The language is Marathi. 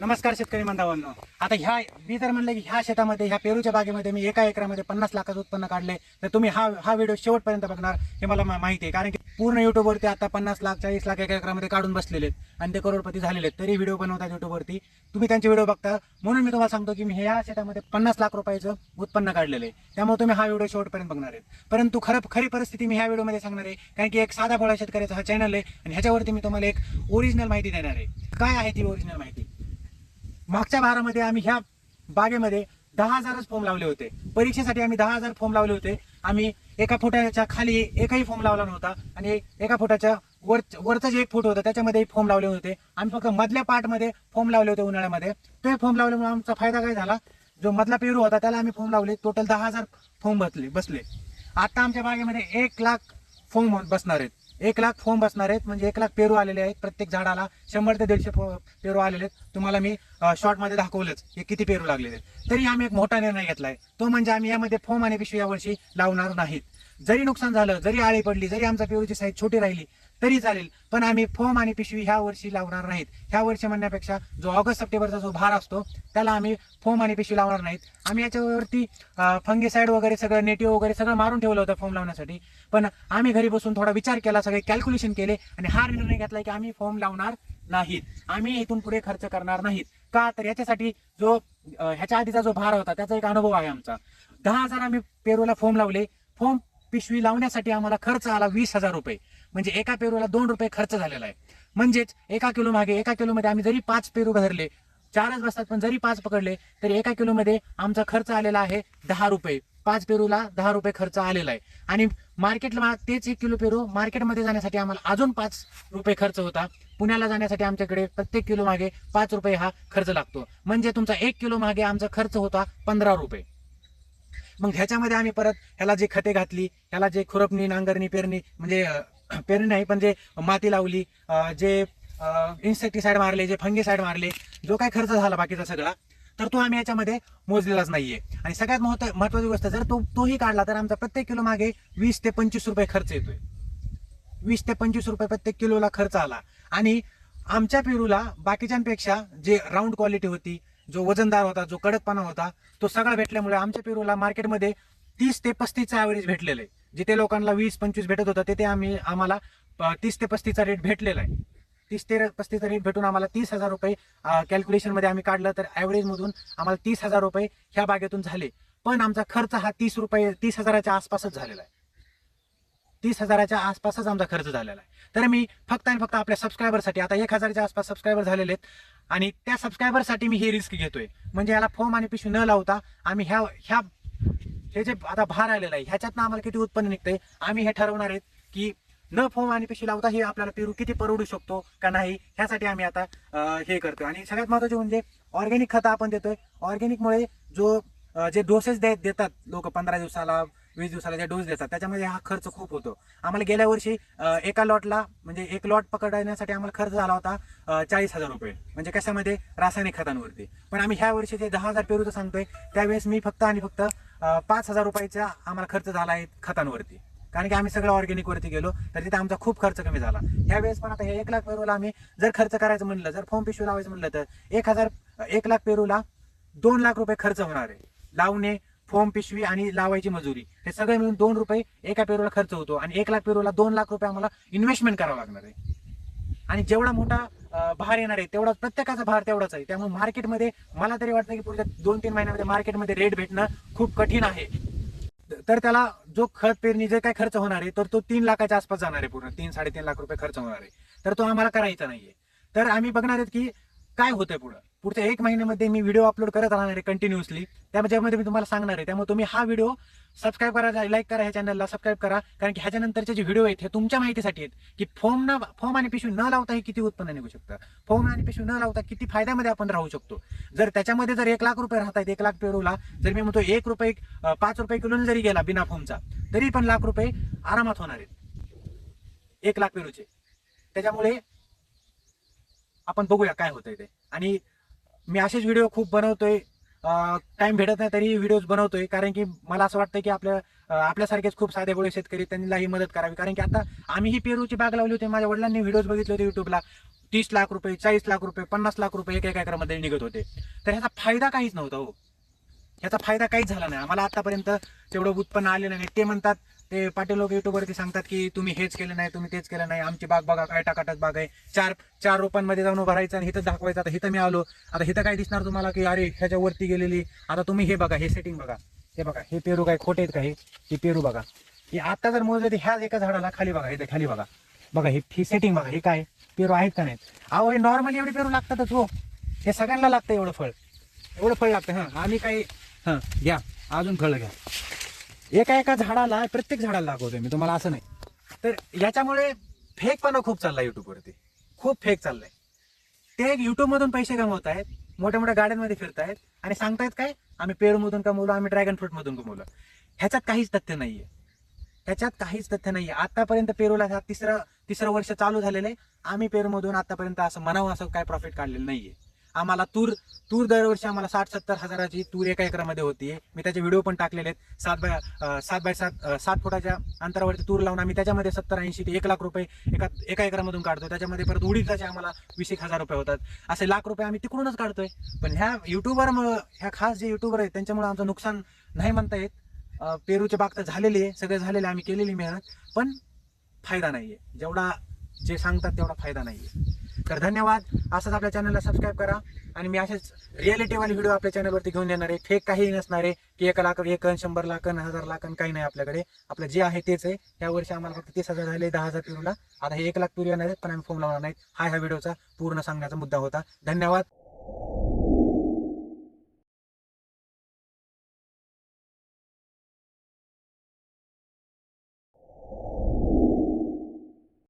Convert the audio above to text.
नमस्कार शेतकरी बांधवांनो. आता ह्या मी तर म्हणलं की ह्या शेतामध्ये ह्या पेरूच्या बागेमध्ये मी एका एकरामध्ये पन्नास लाखाचं उत्पन्न काढले. तर तुम्ही हा हा व्हिडिओ शेवटपर्यंत बघणार हे मला मा- माहिती आहे. कारण की पूर्ण युट्यूबवरती आता पन्नास लाख चाळीस लाख एका एकरामध्ये काढून बसलेले आहेत आणि ते करोडपती झालेले आहेत. तरी व्हिडिओ बनवतात युट्यूबवरती तुम्ही त्यांचे व्हिडिओ बघता. म्हणून मी तुम्हाला सांगतो की मी ह्या शेतामध्ये पन्नास लाख रुपयाचं उत्पन्न काढलेलं आहे. त्यामुळे तुम्ही हा व्हिडिओ शेवटपर्यंत बघणार आहेत. परंतु खरं खरी परिस्थिती मी ह्या व्हिडिओमध्ये सांगणार आहे. कारण की एक साधा भोळा शेतकऱ्याचा हा चॅनल आहे आणि ह्याच्यावरती मी तुम्हाला एक ओरिजिनल माहिती देणार आहे. काय आहे ती ओरिजिनल माहिती? मागच्या भारामध्ये आम्ही ह्या बागेमध्ये दहा हजारच फॉर्म लावले होते. परीक्षेसाठी आम्ही दहा हजार फॉर्म लावले होते. आम्ही एका फुटाच्या खाली एकही फॉर्म लावला नव्हता. आणि एका फुटाच्या वर वरचं जे एक फूट होतं त्याच्यामध्ये फॉर्म लावले होते. आम्ही फक्त मधल्या पार्टमध्ये फॉर्म लावले होते उन्हाळ्यामध्ये. ते फॉर्म लावल्यामुळे आमचा फायदा काय झाला? जो मधला पेरू होता त्याला आम्ही फॉर्म लावले. टोटल दहा हजार फॉर्म बसले बसले. आता आमच्या बागेमध्ये एक लाख फॉर्म बसणार आहेत. एक लाख फॉर्म बसणार आहेत म्हणजे एक लाख पेरू आलेले आहेत प्रत्येक झाडाला. शंभर ते दीडशे फो- पेरू आलेले आहेत. तुम्हाला मी शॉर्टमध्ये दाखवलंच हे किती पेरू लागलेले आहेत. तरी आम्ही एक मोठा निर्णय घेतलाय. तो म्हणजे आम्ही यामध्ये फॉर्म आणि पिशवी यावर्षी लावणार नाहीत. जरी नुकसान झालं जरी आळी पडली जरी आमचा पेरूची साईज छोटी राहिली तरी चालेल. पण आम्ही फॉर्म आणि पिशवी ह्या वर्षी लावणार नाहीत. ह्या वर्षी म्हणण्यापेक्षा जो ऑगस्ट सप्टेंबरचा जो भार असतो त्याला आम्ही फॉर्म आणि पिशवी लावणार नाहीत. आम्ही याच्यावरती फंगीसाईड वगैरे सगळं नेटिव्ह वगैरे सगळं मारून ठेवलं होतं फॉर्म लावण्यासाठी. पण आम्ही घरी बसून थोडा विचार केला सगळे कॅल्क्युलेशन केले आणि हा निर्णय घेतला की आम्ही फॉर्म लावणार नाहीत. आम्ही इथून पुढे खर्च करणार नाहीत. का? तर याच्यासाठी जो ह्याच्या आधीचा जो भार होता त्याचा एक अनुभव आहे आमचा. दहा हजार आम्ही पेरूला फॉर्म लावले. फॉर्म पिशवी लावण्यासाठी आम्हाला खर्च आला वीस हजार रुपये. म्हणजे एका पेरूला दोन रुपये खर्च झालेला आहे. म्हणजेच एका किलो मागे एका किलोमध्ये आम्ही जरी पाच पेरू धरले चारच बसतात पण जरी पाच पकडले तरी एका किलोमध्ये आमचा खर्च आलेला आहे दहा रुपये. पाच पेरूला दहा रुपये खर्च आलेला आहे. आणि मार्केटला तेच एक किलो पेरू मार्केटमध्ये जाण्यासाठी आम्हाला अजून पाच रुपये खर्च होता. पुण्याला जाण्यासाठी आमच्याकडे प्रत्येक किलो मागे पाच रुपये हा खर्च लागतो. म्हणजे तुमचा एक किलो मागे आमचा खर्च होता पंधरा रुपये. मग ह्याच्यामध्ये आम्ही परत ह्याला जे खते घातली ह्याला जे खुरपणी नांगरणी पेरणी म्हणजे पेरणी नाही पण जे माती लावली जे इन्सेक्टिसाइड मारले जे फंगीसाइड मारले जो काय खर्च झाला बाकीचा सगळा तर तो आम्ही याच्यामध्ये मोजलेलाच नाहीये. आणि सगळ्यात महत्त्व महत्वाची गोष्ट जर तो तोही काढला तर आमचा प्रत्येक किलो मागे वीस ते पंचवीस रुपये खर्च येतोय. वीस ते पंचवीस रुपये प्रत्येक किलोला खर्च आला. आणि आमच्या पेरूला बाकीच्यांपेक्षा जे राऊंड क्वालिटी होती जो वजनदार होता जो कडकपणा होता तो सगळा भेटल्यामुळे आमच्या पेरूला मार्केटमध्ये तीस ते पस्तीसचा ॲव्हरेज भेटलेलं आहे. जिथे लोकांना वीस पंचवीस भेटत होतं तिथे आम्ही आम्हाला तीस ते पस्तीसचा रेट भेटलेला आहे. तीस ते पस्तीसचा रेट भेटून आम्हाला तीस हजार रुपये कॅल्क्युलेशनमध्ये आम्ही काढलं तर ॲव्हरेजमधून आम्हाला तीस हजार रुपये ह्या बागेतून झाले. पण आमचा खर्च हा तीस रुपये तीस हजाराच्या आसपासच झालेला आहे. तीस हजाराच्या आसपासच आमचा खर्च झालेला आहे. तर मी फक्त आणि फक्त आपल्या सबस्क्रायबरसाठी आता एक हजारच्या आसपास सबस्क्रायबर झालेले आहेत. आणि त्या सबस्क्रायबरसाठी मी हे रिस्क घेतोय. म्हणजे याला फॉर्म आणि पिशवी न लावता आम्ही ह्या ह्या हे जे आता भार आलेलं आहे ह्याच्यातनं आम्हाला किती उत्पन्न निघतंय? आम्ही हे ठरवणार आहेत की न फॉर्म आणि पेशी लावता हे आपल्याला पेरू किती परवडू शकतो का नाही ह्यासाठी आम्ही आता हे करतोय. आणि सगळ्यात महत्त्वाचे म्हणजे ऑर्गॅनिक खतं आपण देतोय. ऑर्गॅनिकमुळे जो जे डोसेस देतात लोक पंधरा दिवसाला वीस दिवसाला जे डोस देतात त्याच्यामध्ये हा खर्च खूप होतो. आम्हाला गेल्या वर्षी एका लॉटला म्हणजे एक लॉट पकडण्यासाठी आम्हाला खर्च झाला होता चाळीस हजार रुपये. म्हणजे कशामध्ये? रासायनिक खतांवरती. पण आम्ही ह्या वर्षी जे दहा हजार पेरूचं सांगतोय त्यावेळेस मी फक्त आणि फक्त पाच हजार रुपयाचा आम्हाला खर्च झाला आहे खतांवरती. कारण की आम्ही सगळं ऑर्गॅनिकवरती गेलो तर तिथे आमचा खूप खर्च कमी झाला. ह्यावेळेस पण आता हे एक लाख पेरूला आम्ही जर खर्च करायचं म्हणलं जर फॉर्म पिशवी लावायचं म्हणलं तर एक हजार एक लाख पेरूला दोन लाख रुपये खर्च होणार आहे. लावणे फॉर्म पिशवी आणि लावायची मजुरी हे सगळे मिळून दोन रुपये एका पेरूला खर्च होतो आणि एक लाख पेरूला दोन लाख रुपये आम्हाला इन्व्हेस्टमेंट करावं लागणार आहे. आणि जेवढा मोठा भार येणार आहे. तेवढा प्रत्येकाचा भार तेवढाच आहे. त्यामुळे मार्केटमध्ये मला तरी वाटतं की पुढच्या दोन तीन महिन्यामध्ये मार्केटमध्ये रेट भेटणं खूप कठीण आहे. तर त्याला जो खत पेरणी जे काय खर्च होणार आहे तर तो तीन लाखाच्या आसपास जाणार आहे पूर्ण. तीन साडेतीन लाख रुपये खर्च होणार आहे. तर तो आम्हाला करायचा नाहीये. तर आम्ही बघणार आहेत की काय होतंय पुढं. पुढच्या एक महिन्यामध्ये मी व्हिडिओ अपलोड करत राहणार आहे कंटिन्युअसली त्यामध्ये मी तुम्हाला सांगणार आहे. त्यामुळे तुम्ही हा व्हिडिओ सबस्क्राईब करा लाईक करा ह्या चॅनलला सबस्क्राईब करा. कारण की ह्याच्यानंतरचे जे व्हिडिओ आहेत हे तुमच्या माहितीसाठी आहेत. की फॉर्म न फॉर्म आणि पिशवी न लावता हे किती उत्पन्न निघू शकतं? फॉर्म आणि पिशवी न लावता किती फायद्यामध्ये आपण राहू शकतो? जर त्याच्यामध्ये जर एक लाख रुपये राहतात एक लाख पेरूला जर मी म्हणतो एक रुपये पाच रुपये किलोने जरी गेला बिना फॉर्मचा तरी पण लाख रुपये आरामात होणार आहेत. एक लाख पेरूचे. त्याच्यामुळे आपण बघूया काय होतंय ते. आणि मी असेच व्हिडिओ खूप बनवतोय. टाइम भेटत नाही तरी व्हिडिओज बनवतोय. कारण की मला असं वाटतं की आपल्या आपल्यासारखेच खूप साधे गोळे शेतकरी त्यांनाही मदत करावी. कारण की आता आम्ही ही पेरूची बाग लावली होती. माझ्या वडिलांनी व्हिडिओज बघितले होते युट्यूबला तीस लाख रुपये चाळीस लाख रुपये पन्नास लाख रुपये एका एका एकरामध्ये निघत होते. तर ह्याचा फायदा काहीच नव्हता हो. ह्याचा फायदा काहीच झाला नाही. आम्हाला आतापर्यंत तेवढं उत्पन्न आलेलं नाही. ते म्हणतात ते पाटील लोक युट्यूबवरती सांगतात की तुम्ही हेच केलं नाही तुम्ही तेच केलं नाही आमची बाग बघा काय टाकाटाक बाग आहे. चार चार रोपांमध्ये जाऊन उभं राहायचं आणि हिथं दाखवायचं. आता हिथं मी आलो आता इथं काय दिसणार तुम्हाला की अरे ह्याच्यावरती गेलेली. आता तुम्ही हे बघा हे सेटिंग बघा. हे बघा हे पेरू काय खोटे आहेत का हे? हे पेरू बघा. हे आता जर मोजलं तर ह्या एका झाडाला खाली बघा इथे खाली बघा. बघा हे ही सेटिंग बघा हे काय? पेरू आहेत का नाहीत? अहो हे नॉर्मली एवढे पेरू लागतातच हो. हे सगळ्यांना लागतं एवढं फळ. एवढं फळ लागतं हां. आम्ही काही हां घ्या. अजून फळ घ्या. एका एका झाडाला प्रत्येक झाडाला लागवतोय मी तुम्हाला असं नाही. तर याच्यामुळे फेकपणा खूप चाललाय युट्यूबवरती खूप फेक चाललाय. ते युट्यूबमधून पैसे कमवत आहेत मोठ्या मोठ्या गाड्यांमध्ये फिरतायत आणि सांगतायत काय आम्ही पेरूमधून कमवलो आम्ही ड्रॅगन फ्रूटमधून कमवलं. ह्याच्यात काहीच तथ्य नाहीये. ह्याच्यात काहीच तथ्य नाहीये. आतापर्यंत पेरूला हा तिसरं तिसरं वर्ष चालू झालेलं आहे. आम्ही पेरूमधून आतापर्यंत असं म्हणावं असं काय प्रॉफिट काढलेलं नाहीये. आम्हाला तूर तूर दरवर्षी आम्हाला साठ सत्तर हजाराची तूर एका एकरामध्ये होती. मी त्याचे व्हिडिओ पण टाकलेले आहेत. सात बाय सात बाय सात सात फुटाच्या अंतरावरती तूर लावून आम्ही त्याच्यामध्ये सत्तर ऐंशी ते एक लाख रुपये एका एका एकरामधून काढतो त्याच्यामध्ये परत उडीदाचे आम्हाला वीस एक हजार रुपये होतात. असे लाख रुपये आम्ही तिकडूनच काढतोय. पण ह्या युट्यूबर ह्या खास जे युट्यूबर आहेत त्यांच्यामुळे आमचं नुकसान नाही म्हणता येत. पेरूचे बाग तर झालेली आहे. सगळे झालेले आम्ही केलेली मेहनत. पण फायदा नाही आहे जेवढा जे सांगतात तेवढा फायदा नाही आहे तर धन्यवाद. असंच आपल्या चॅनलला सबस्क्राईब करा. आणि मी असेच रिॲलिटीवाले व्हिडिओ आपल्या चॅनलवरती घेऊन येणार आहे. फेक काही नसणार आहे. की एक लाख एक शंभर लाख हजार लाख काही नाही आपल्याकडे. आपलं जे आहे तेच आहे. या वर्षी आम्हाला फक्त तीस हजार झाले दहा हजार पिरूला आता हे एक लाख पिरू येणार आहेत पण आम्ही फोन लावणार नाहीत. हा ह्या व्हिडिओचा पूर्ण सांगण्याचा मुद्दा होता. धन्यवाद.